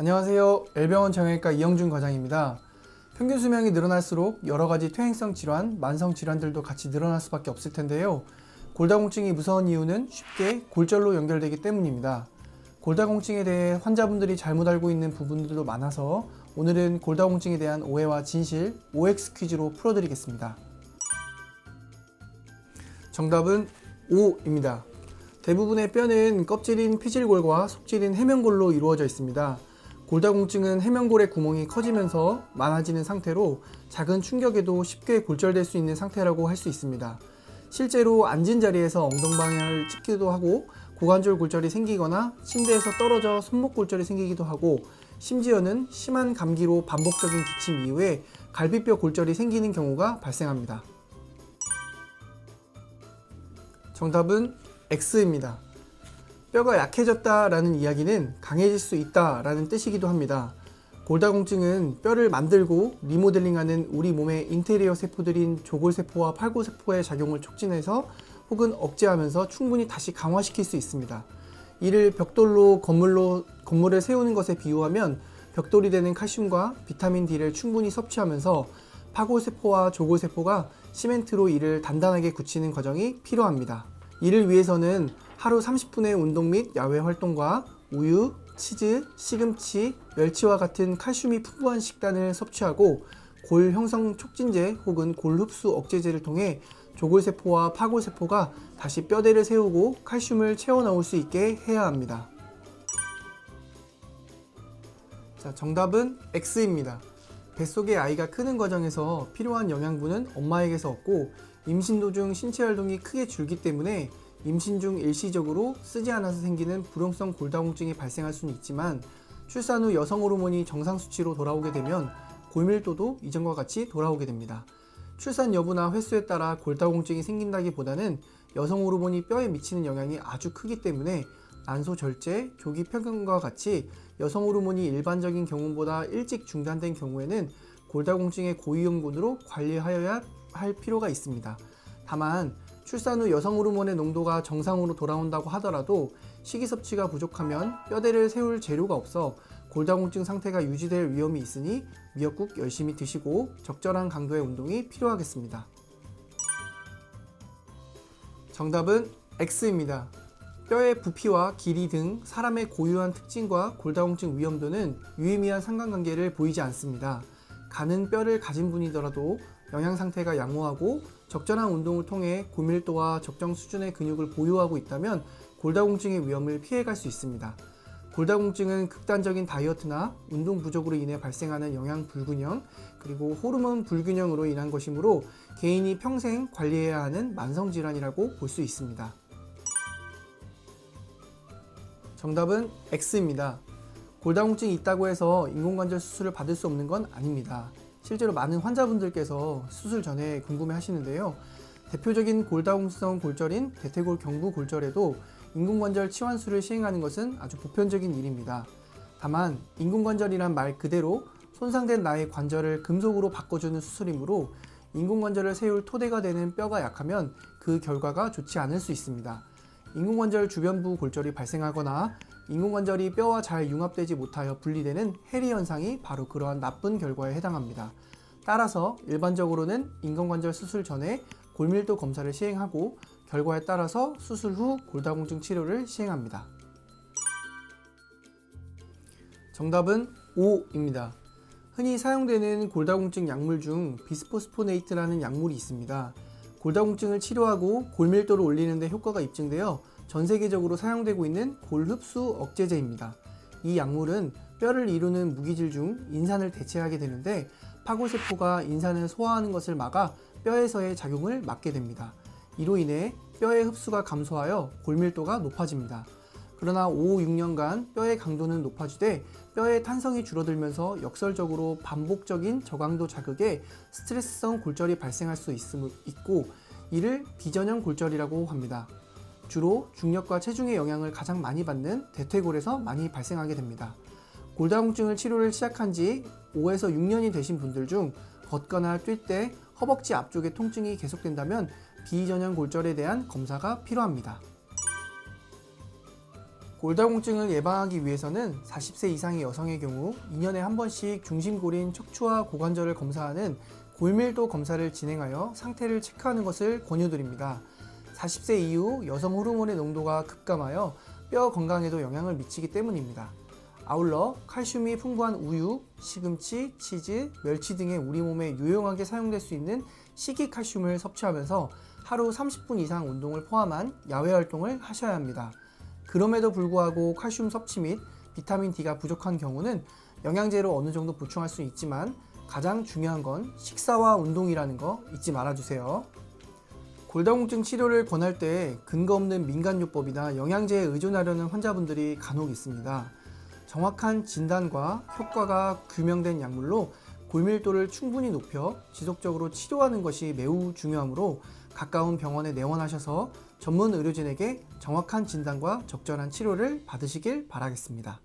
안녕하세요. L병원 정형외과 이영준 과장입니다. 평균 수명이 늘어날수록 여러 가지 퇴행성 질환, 만성 질환들도 같이 늘어날 수밖에 없을 텐데요. 골다공증이 무서운 이유는 쉽게 골절로 연결되기 때문입니다. 골다공증에 대해 환자분들이 잘못 알고 있는 부분들도 많아서 오늘은 골다공증에 대한 오해와 진실 OX 퀴즈로 풀어드리겠습니다. 정답은 5입니다. 대부분의 뼈는 껍질인 피질골과 속질인 해면골로 이루어져 있습니다. 골다공증은 해면골의 구멍이 커지면서 많아지는 상태로 작은 충격에도 쉽게 골절될 수 있는 상태라고 할 수 있습니다. 실제로 앉은 자리에서 엉덩방향을 찍기도 하고 고관절 골절이 생기거나 침대에서 떨어져 손목 골절이 생기기도 하고 심지어는 심한 감기로 반복적인 기침 이후에 갈비뼈 골절이 생기는 경우가 발생합니다. 정답은 X입니다. 뼈가 약해졌다라는 이야기는 강해질 수 있다라는 뜻이기도 합니다. 골다공증은 뼈를 만들고 리모델링하는 우리 몸의 인테리어 세포들인 조골세포와 팔고세포의 작용을 촉진해서 혹은 억제하면서 충분히 다시 강화시킬 수 있습니다. 이를 벽돌로 건물로 건물을 세우는 것에 비유하면 벽돌이 되는 칼슘과 비타민 D를 충분히 섭취하면서 파골세포와 조골세포가 시멘트로 이를 단단하게 굳히는 과정이 필요합니다. 이를 위해서는 하루 30분의 운동 및 야외 활동과 우유, 치즈, 시금치, 멸치와 같은 칼슘이 풍부한 식단을 섭취하고 골 형성 촉진제 혹은 골 흡수 억제제를 통해 조골세포와 파골세포가 다시 뼈대를 세우고 칼슘을 채워 넣을 수 있게 해야 합니다. 자, 정답은 X입니다. 뱃속의 아이가 크는 과정에서 필요한 영양분은 엄마에게서 얻고 임신 도중 신체 활동이 크게 줄기 때문에 임신 중 일시적으로 쓰지 않아서 생기는 불용성 골다공증이 발생할 수는 있지만 출산 후 여성 호르몬이 정상 수치로 돌아오게 되면 골밀도도 이전과 같이 돌아오게 됩니다. 출산 여부나 횟수에 따라 골다공증이 생긴다기보다는 여성 호르몬이 뼈에 미치는 영향이 아주 크기 때문에 난소 절제, 조기 폐경과 같이 여성 호르몬이 일반적인 경우보다 일찍 중단된 경우에는 골다공증의 고위험군으로 관리하여야 할 필요가 있습니다. 다만 출산 후 여성 호르몬의 농도가 정상으로 돌아온다고 하더라도 식이 섭취가 부족하면 뼈대를 세울 재료가 없어 골다공증 상태가 유지될 위험이 있으니 미역국 열심히 드시고 적절한 강도의 운동이 필요하겠습니다. 정답은 X입니다. 뼈의 부피와 길이 등 사람의 고유한 특징과 골다공증 위험도는 유의미한 상관관계를 보이지 않습니다. 가는 뼈를 가진 분이더라도 영양 상태가 양호하고 적절한 운동을 통해 고밀도와 적정 수준의 근육을 보유하고 있다면 골다공증의 위험을 피해갈 수 있습니다. 골다공증은 극단적인 다이어트나 운동 부족으로 인해 발생하는 영양 불균형 그리고 호르몬 불균형으로 인한 것이므로 개인이 평생 관리해야 하는 만성 질환이라고 볼 수 있습니다. 정답은 X입니다. 골다공증이 있다고 해서 인공관절 수술을 받을 수 없는 건 아닙니다. 실제로 많은 환자분들께서 수술 전에 궁금해 하시는데요. 대표적인 골다공성 골절인 대퇴골 경부 골절에도 인공관절 치환술을 시행하는 것은 아주 보편적인 일입니다. 다만 인공관절이란 말 그대로 손상된 나의 관절을 금속으로 바꿔주는 수술이므로 인공관절을 세울 토대가 되는 뼈가 약하면 그 결과가 좋지 않을 수 있습니다. 인공관절 주변부 골절이 발생하거나 인공관절이 뼈와 잘 융합되지 못하여 분리되는 해리 현상이 바로 그러한 나쁜 결과에 해당합니다. 따라서 일반적으로는 인공관절 수술 전에 골밀도 검사를 시행하고 결과에 따라서 수술 후 골다공증 치료를 시행합니다. 정답은 5입니다. 흔히 사용되는 골다공증 약물 중 비스포스포네이트라는 약물이 있습니다. 골다공증을 치료하고 골밀도를 올리는 데 효과가 입증되어 전 세계적으로 사용되고 있는 골흡수 억제제입니다. 이 약물은 뼈를 이루는 무기질 중 인산을 대체하게 되는데 파골세포가 인산을 소화하는 것을 막아 뼈에서의 작용을 막게 됩니다. 이로 인해 뼈의 흡수가 감소하여 골밀도가 높아집니다. 그러나 5, 6년간 뼈의 강도는 높아지되 뼈의 탄성이 줄어들면서 역설적으로 반복적인 저강도 자극에 스트레스성 골절이 발생할 수 있고 이를 비전형 골절이라고 합니다. 주로 중력과 체중의 영향을 가장 많이 받는 대퇴골에서 많이 발생하게 됩니다. 골다공증을 치료를 시작한 지 5에서 6년이 되신 분들 중 걷거나 뛸 때 허벅지 앞쪽의 통증이 계속된다면 비전형 골절에 대한 검사가 필요합니다. 골다공증을 예방하기 위해서는 40세 이상의 여성의 경우 2년에 한 번씩 중심골인 척추와 고관절을 검사하는 골밀도 검사를 진행하여 상태를 체크하는 것을 권유드립니다. 40세 이후 여성 호르몬의 농도가 급감하여 뼈 건강에도 영향을 미치기 때문입니다. 아울러 칼슘이 풍부한 우유, 시금치, 치즈, 멸치 등의 우리 몸에 유용하게 사용될 수 있는 식이칼슘을 섭취하면서 하루 30분 이상 운동을 포함한 야외 활동을 하셔야 합니다. 그럼에도 불구하고 칼슘 섭취 및 비타민 D가 부족한 경우는 영양제로 어느 정도 보충할 수 있지만 가장 중요한 건 식사와 운동이라는 거 잊지 말아주세요. 골다공증 치료를 권할 때 근거 없는 민간요법이나 영양제에 의존하려는 환자분들이 간혹 있습니다. 정확한 진단과 효과가 규명된 약물로 골밀도를 충분히 높여 지속적으로 치료하는 것이 매우 중요하므로 가까운 병원에 내원하셔서 전문 의료진에게 정확한 진단과 적절한 치료를 받으시길 바라겠습니다.